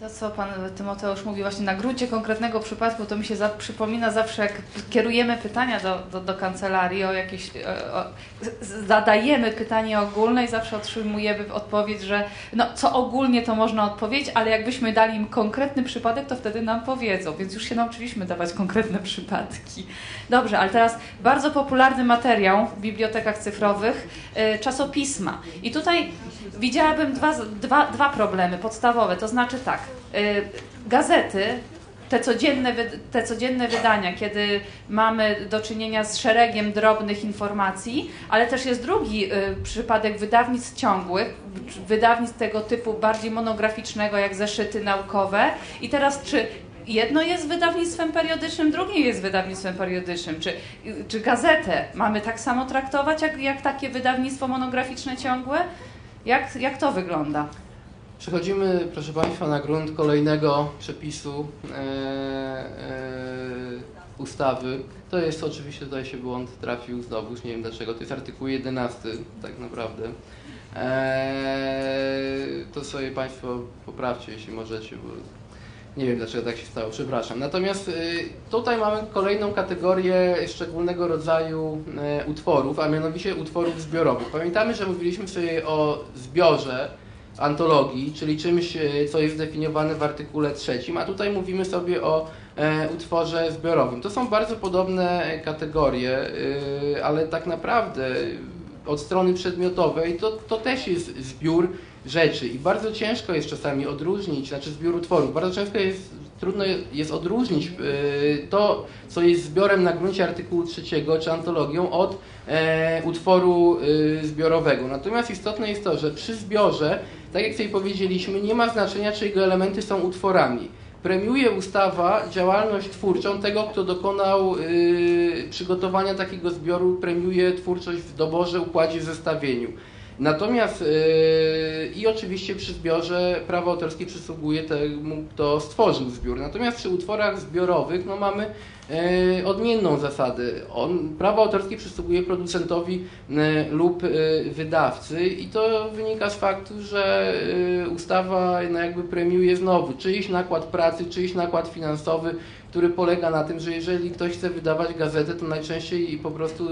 To, co pan Tymoteusz mówi właśnie na gruncie konkretnego przypadku, to mi się za, przypomina zawsze, jak kierujemy pytania do, do, do kancelarii o jakieś, o, o, zadajemy pytanie ogólne i zawsze otrzymujemy odpowiedź, że no, co ogólnie to można odpowiedzieć, ale jakbyśmy dali im konkretny przypadek, to wtedy nam powiedzą, więc już się nauczyliśmy dawać konkretne przypadki. Dobrze, ale teraz bardzo popularny materiał w bibliotekach cyfrowych, y, czasopisma. I tutaj widziałabym dwa, dwa, dwa problemy podstawowe, to znaczy tak, gazety, te codzienne, te codzienne wydania, kiedy mamy do czynienia z szeregiem drobnych informacji, ale też jest drugi y, przypadek wydawnictw ciągłych, wydawnictw tego typu bardziej monograficznego, jak zeszyty naukowe. I teraz, czy jedno jest wydawnictwem periodycznym, drugie jest wydawnictwem periodycznym. Czy, czy gazetę mamy tak samo traktować, jak, jak takie wydawnictwo monograficzne ciągłe? Jak, jak to wygląda? Przechodzimy, proszę Państwa, na grunt kolejnego przepisu e, e, ustawy. To jest oczywiście, tutaj się błąd trafił znowu, nie wiem dlaczego, to jest artykuł 11 tak naprawdę. E, to sobie Państwo poprawcie, jeśli możecie, bo nie wiem dlaczego tak się stało, przepraszam. Natomiast y, tutaj mamy kolejną kategorię szczególnego rodzaju y, utworów, a mianowicie utworów zbiorowych. Pamiętamy, że mówiliśmy sobie o zbiorze antologii, czyli czymś, y, co jest zdefiniowane w artykule trzecim, a tutaj mówimy sobie o e, utworze zbiorowym. To są bardzo podobne kategorie, ale tak naprawdę od strony przedmiotowej to, to też jest zbiór rzeczy i bardzo ciężko jest czasami odróżnić, znaczy zbiór utworów, bardzo często jest, trudno jest odróżnić to, co jest zbiorem na gruncie artykułu trzeciego czy antologią od e, utworu zbiorowego. Natomiast istotne jest to, że przy zbiorze, tak jak sobie powiedzieliśmy, nie ma znaczenia, czy jego elementy są utworami premiuje ustawa działalność twórczą tego, kto dokonał y, przygotowania takiego zbioru, premiuje twórczość w doborze, układzie, zestawieniu. Natomiast yy, i oczywiście przy zbiorze prawo autorskie przysługuje temu, kto stworzył zbiór. Natomiast przy utworach zbiorowych no, mamy yy, odmienną zasadę. On, prawo autorskie przysługuje producentowi yy, lub yy, wydawcy i to wynika z faktu, że ustawa no, jakby premiuje znowu czyjś nakład pracy, czyjś nakład finansowy, który polega na tym, że jeżeli ktoś chce wydawać gazetę, to najczęściej po prostu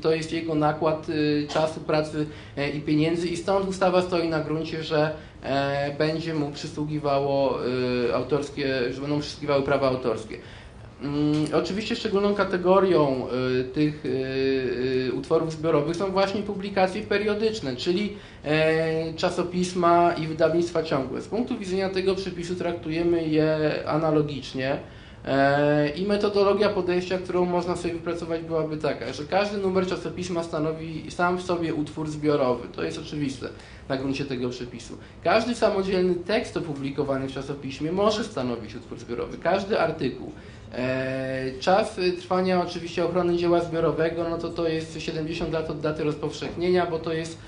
to jest jego nakład czasu, pracy e, i pieniędzy i stąd ustawa stoi na gruncie, że e, będzie mu przysługiwało autorskie, że będą przysługiwały prawa autorskie. Mm, oczywiście szczególną kategorią y, tych utworów zbiorowych są właśnie publikacje periodyczne, czyli e, czasopisma i wydawnictwa ciągłe. Z punktu widzenia tego przepisu traktujemy je analogicznie. E, I metodologia podejścia, którą można sobie wypracować, byłaby taka, że każdy numer czasopisma stanowi sam w sobie utwór zbiorowy. To jest oczywiste na gruncie tego przepisu. Każdy samodzielny tekst opublikowany w czasopiśmie może stanowić utwór zbiorowy. Każdy artykuł. E, czas trwania oczywiście ochrony dzieła zbiorowego, no to to jest 70 lat od daty rozpowszechnienia, bo to jest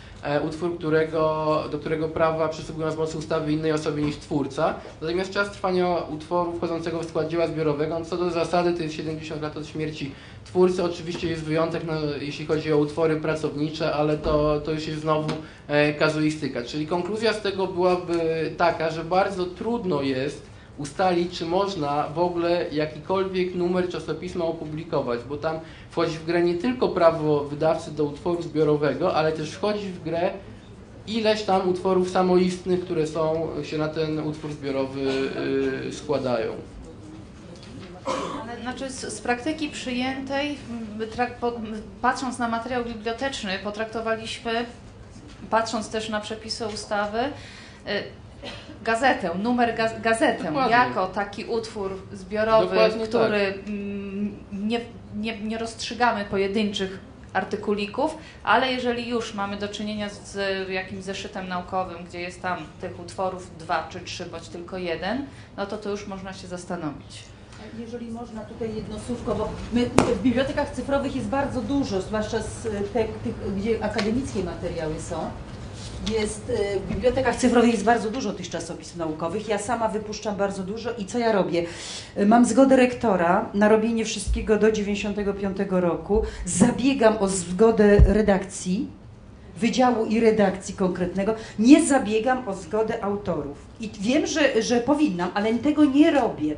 utwór, którego, do którego prawa przysługują z mocy ustawy innej osobie niż twórca. Natomiast czas trwania utworu wchodzącego w skład dzieła zbiorowego, no co do zasady to jest 70 lat od śmierci twórcy. Oczywiście jest wyjątek, no, jeśli chodzi o utwory pracownicze, ale to, to już jest znowu e, kazuistyka. Czyli konkluzja z tego byłaby taka, że bardzo trudno jest ustalić, czy można w ogóle jakikolwiek numer czasopisma opublikować, bo tam wchodzi w grę nie tylko prawo wydawcy do utworu zbiorowego, ale też wchodzi w grę ileś tam utworów samoistnych, które są, się na ten utwór zbiorowy yy, składają. Znaczy z, z praktyki przyjętej, patrząc na materiał biblioteczny, potraktowaliśmy, patrząc też na przepisy ustawy, y, gazetę, numer gaz gazetę Dokładnie. jako taki utwór zbiorowy, Dokładnie który tak. Nie, nie, nie rozstrzygamy pojedynczych artykulików, ale jeżeli już mamy do czynienia z jakimś zeszytem naukowym, gdzie jest tam tych utworów dwa czy trzy, bądź tylko jeden, no to to już można się zastanowić. Jeżeli można tutaj jedno słówko, bo my, w bibliotekach cyfrowych jest bardzo dużo, zwłaszcza z tych, gdzie akademickie materiały są jest, y, w bibliotekach cyfrowych jest bardzo dużo tych czasopism naukowych. Ja sama wypuszczam bardzo dużo i co ja robię? Y, mam zgodę rektora na robienie wszystkiego do 95 roku. Zabiegam o zgodę redakcji wydziału i redakcji konkretnego, nie zabiegam o zgodę autorów. I wiem, że, że powinnam, ale tego nie robię.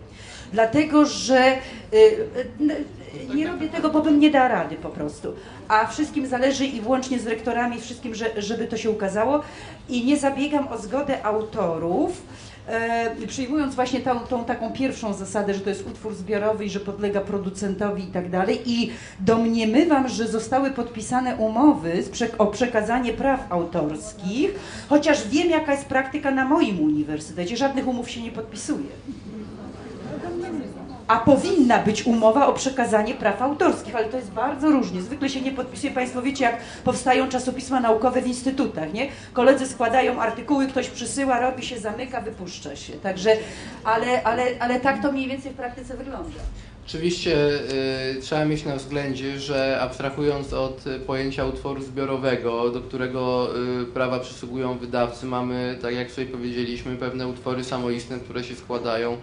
Dlatego, że y, y, nie robię tego, bo bym nie da rady po prostu. A wszystkim zależy i włącznie z rektorami, wszystkim, że, żeby to się ukazało. I nie zabiegam o zgodę autorów, e, przyjmując właśnie tą, tą taką pierwszą zasadę, że to jest utwór zbiorowy i że podlega producentowi i tak dalej. I domniemywam, że zostały podpisane umowy o przekazanie praw autorskich, chociaż wiem, jaka jest praktyka na moim uniwersytecie. Żadnych umów się nie podpisuje. A powinna być umowa o przekazanie praw autorskich, ale to jest bardzo różnie. Zwykle się nie podpisuje. Państwo wiecie, jak powstają czasopisma naukowe w instytutach, nie? Koledzy składają artykuły, ktoś przysyła, robi się, zamyka, wypuszcza się. Także, ale, ale, ale tak to mniej więcej w praktyce wygląda. Oczywiście y, trzeba mieć na względzie, że abstrahując od y, pojęcia utworu zbiorowego, do którego y, prawa przysługują wydawcy, mamy, tak jak sobie powiedzieliśmy, pewne utwory samoistne, które się składają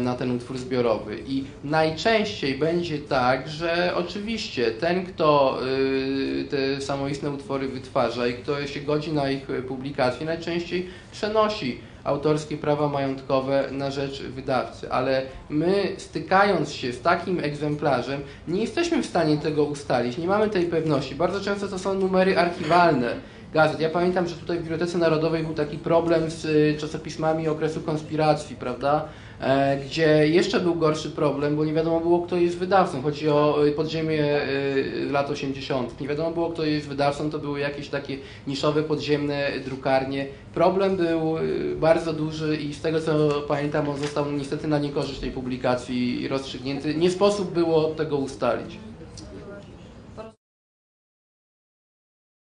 na ten utwór zbiorowy. I najczęściej będzie tak, że oczywiście ten, kto y, te samoistne utwory wytwarza i kto się godzi na ich publikację, najczęściej przenosi autorskie prawa majątkowe na rzecz wydawcy, ale my stykając się z takim egzemplarzem nie jesteśmy w stanie tego ustalić, nie mamy tej pewności. Bardzo często to są numery archiwalne gazet. Ja pamiętam, że tutaj w Bibliotece Narodowej był taki problem z y, czasopismami okresu konspiracji, prawda? E, gdzie jeszcze był gorszy problem, bo nie wiadomo było, kto jest wydawcą. Chodzi o y, podziemie y, lat 80. Nie wiadomo było, kto jest wydawcą, to były jakieś takie niszowe, podziemne drukarnie. Problem był bardzo duży i z tego co pamiętam, on został niestety na niekorzyść tej publikacji rozstrzygnięty. Nie sposób było tego ustalić.